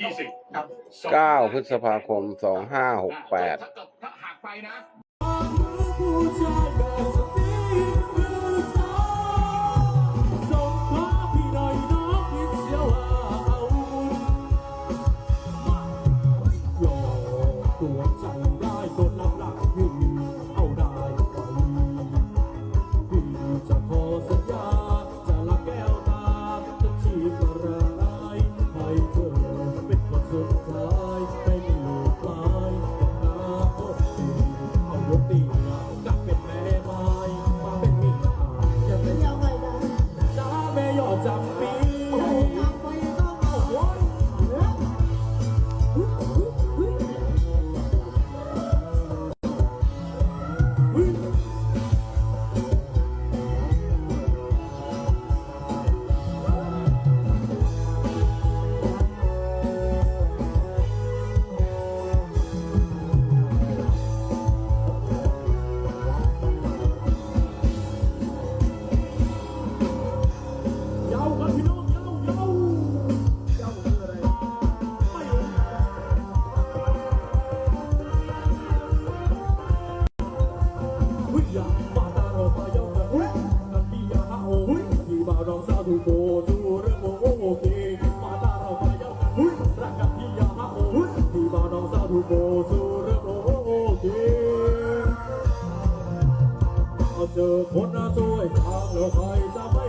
ยี่สิ9พฤษภาคม 2568ถ้าหากไปน จับปี เจอคนน่าสวยทางเราใครจะไม่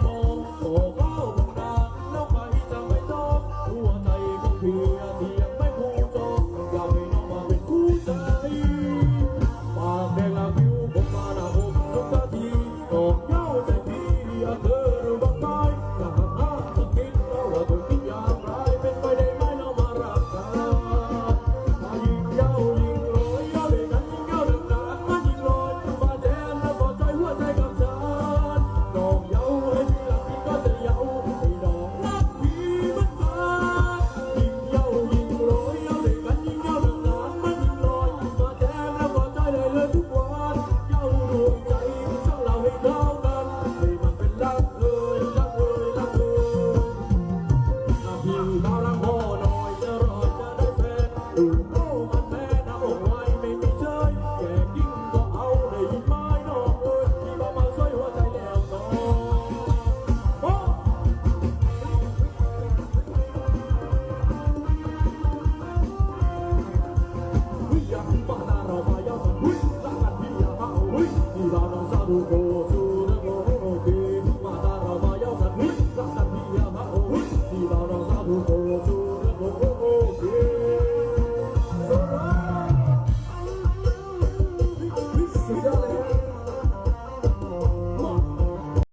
Oh.